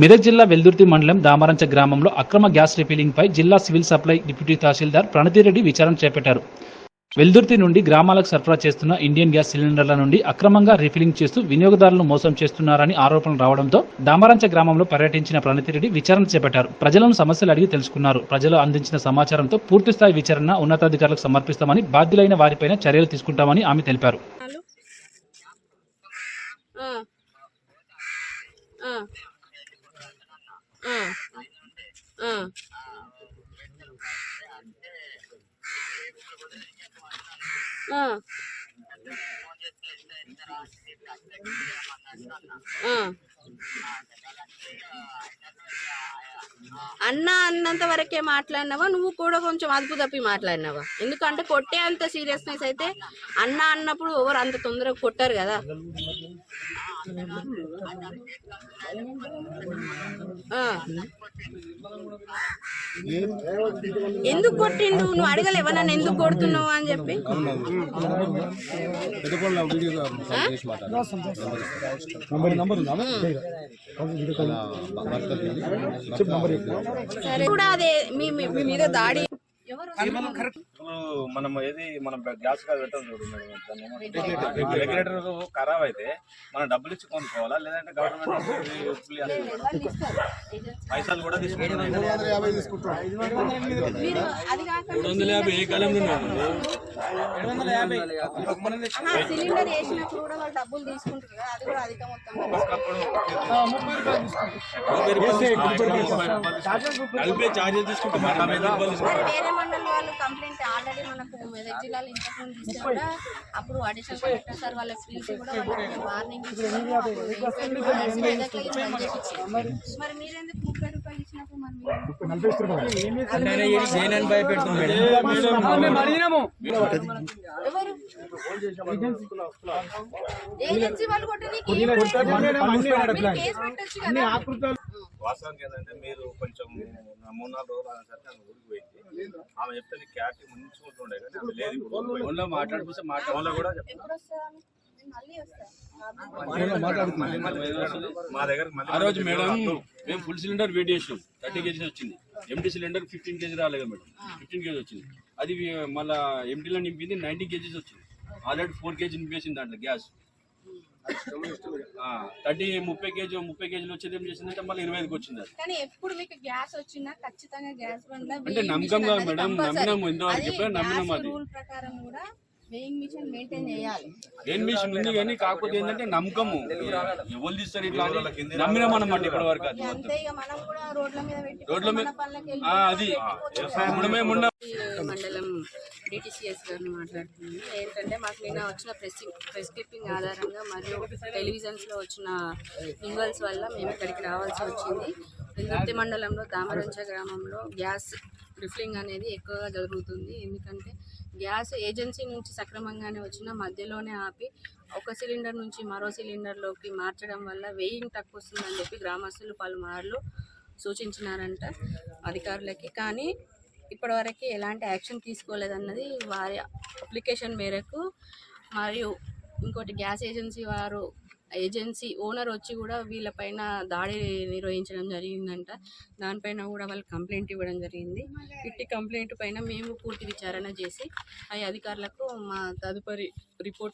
మెదక్ జిల్లా వెల్దుర్తి మండలం దామరంచ గ్రామంలో అక్రమ గ్యాస్ రిఫిలింగ్ పై జిల్లా సివిల్ సప్లై డిప్యూటీ తహసీల్దార్ ప్రణతిరెడ్డి విచారణ చేపట్టారు. వెల్దుర్తి నుండి గ్రామాలకు సరఫరా చేస్తున్న ఇండియన్ గ్యాస్ సిలిండర్ల నుండి అక్రమంగా రిఫిలింగ్ చేస్తూ వినియోగదారులను మోసం చేస్తున్నారని ఆరోపణలు రావడంతో దామరంచ గ్రామంలో పర్యటించిన ప్రణతిరెడ్డి విచారణ చేపట్టారు. ప్రజలను సమస్యలు అడిగి తెలుసుకున్నారు. ప్రజలు అందించిన సమాచారంతో పూర్తిస్థాయి విచారణ ఉన్నతాధికారులకు సమర్పిస్తామని బాధ్యులైన వారిపైన చర్యలు తీసుకుంటామని ఆమె తెలిపారు. Uh. అన్న అన్నంత వరకే మాట్లాడినావా? నువ్వు కూడా కొంచెం అదుపు తప్పి మాట్లాడినావా? ఎందుకంటే కొట్టే అంత సీరియస్నెస్ అయితే అన్న అన్నప్పుడు ఎవరు అంత తొందరగా కొట్టారు కదా. ఎందుకు కొట్టిండు? నువ్వు అడగలేవా నన్ను ఎందుకు కొడుతున్నావు అని చెప్పి. సరే. కూడా అదే మీ మీద దాడి. ఎవరు? ఇప్పుడు మనం ఏది మనం గ్యాస్ కాదు పెట్టాం చూడు మేడం దాన్ని ఏమంటారు? రెగ్యులేటర్ ఖరాబ్ అయితే మనం డబ్బులు ఇచ్చి కొనుక్కోవాలా? లేదంటే గవర్నమెంట్ పైసలు కూడా సిలిండర్ వేసినప్పుడు వాళ్ళు డబ్బులు తీసుకుంటారు కదా? అది కూడా అధిక మొత్తం నలభై చార్జెస్ తీసుకుంటాం. మరి వేరే మండలి వాళ్ళు కంప్లైంట్ ఆల్రెడీ మనకు మెదక్ జిల్లాలో ఇంతకు ముందు ఇస్తే కూడా అప్పుడు అడిషనల్ కలెక్టర్ సార్ వాళ్ళకి పిలిచి కూడా వాళ్ళకి వార్నింగ్ ఇచ్చారు. మెదక్లో ఇది. మరి? మీరెందుకు ముప్పై రూపాయలు ఇచ్చినప్పుడు మరి ఎవరు? ఏజెన్సీ వాళ్ళు కేసు పెట్టొచ్చు కదా. వాస్తవానికి ఏంటంటే మీరు కొంచెం నా మూడు నాలుగు రోజులు అనేసరికి ఆమె ఊరికి పోయింది. ఆమె చెప్తే క్యాట్ మంచిగా ఉంటుండే కానీ ఆమె లేదు ఇప్పుడు. ఊరికి పోయింది. మాట్లాడిపిస్తే మాట్లాడ కూడా చెప్తాను. మా ఆ రోజు మేడం మేము ఫుల్ సిలిండర్ వెయిట్ చేసినాం. థర్టీ కేజీస్ వచ్చింది. ఎంటీ సిలిండర్ ఫిఫ్టీన్ కేజీ రాలేదు మేడం. ఫిఫ్టీన్ కేజీ వచ్చింది. అది మళ్ళా ఎంటీలో నింపింది నైన్టీ కేజీస్ వచ్చింది. ఆల్రెడీ ఫోర్ కేజీ నింపేసింది దాంట్లో గ్యాస్. థర్టీ ముప్పై కేజీ ముప్పై కేజీలు వచ్చేది ఏం చేసిందంటే మళ్ళీ ఇరవై ఐదుకి వచ్చింది కానీ ఎప్పుడు మీకు గ్యాస్ వచ్చినా ఖచ్చితంగా గ్యాస్ బండ్లో అంటే నమ్మకం కాదు మేడం. నమ్మినాము, ఇంతవరకు చెప్పినా అది. రూల్ ప్రకారం కూడా వెయింగ్ మిషన్ మెయింటైన్ చేయాలి. ఏం మిషన్ ఉంది కానీ కాకపోతే ఏంటంటే నమ్మకము. ఎవరు తీస్తారు ఇట్లా నమ్మినాం అన్నమాట ఇప్పటి వరకు రోడ్ల మీద అది. ఉండమే ఉండ. మండలం డిటిసిఎస్ గారిని మాట్లాడుతున్నాను. ఏంటంటే మాకు నిన్న వచ్చిన ప్రెస్ ప్రెస్ క్లిప్పింగ్ ఆధారంగా మరియు టెలివిజన్స్లో వచ్చిన విజువల్స్ వల్ల మేము ఇక్కడికి రావాల్సి వచ్చింది. వెల్దుర్తి మండలంలో దామరంచ గ్రామంలో గ్యాస్ రిఫిలింగ్ అనేది ఎక్కువగా జరుగుతుంది. ఎందుకంటే గ్యాస్ ఏజెన్సీ నుంచి సక్రమంగానే వచ్చిన మధ్యలోనే ఆపి ఒక సిలిండర్ నుంచి మరో సిలిండర్లోకి మార్చడం వల్ల వెయింగ్ తక్కువ వస్తుందని చెప్పి గ్రామస్తులు పలుమార్లు సూచించినారంట అధికారులకి. కానీ ఇప్పటివరకు ఎలాంటి యాక్షన్ తీసుకోలేదన్నది వారి అప్లికేషన్ మేరకు మరియు ఇంకోటి గ్యాస్ ఏజెన్సీ వారు ఏజెన్సీ ఓనర్ వచ్చి కూడా వీళ్ళపైన దాడి నిర్వహించడం జరిగిందంట. దానిపైన కూడా వాళ్ళు కంప్లైంట్ ఇవ్వడం జరిగింది. ఇట్టి కంప్లైంట్ పైన మేము పూర్తి విచారణ చేసి ఆ అధికారులకు మా తదుపరి రిపోర్ట్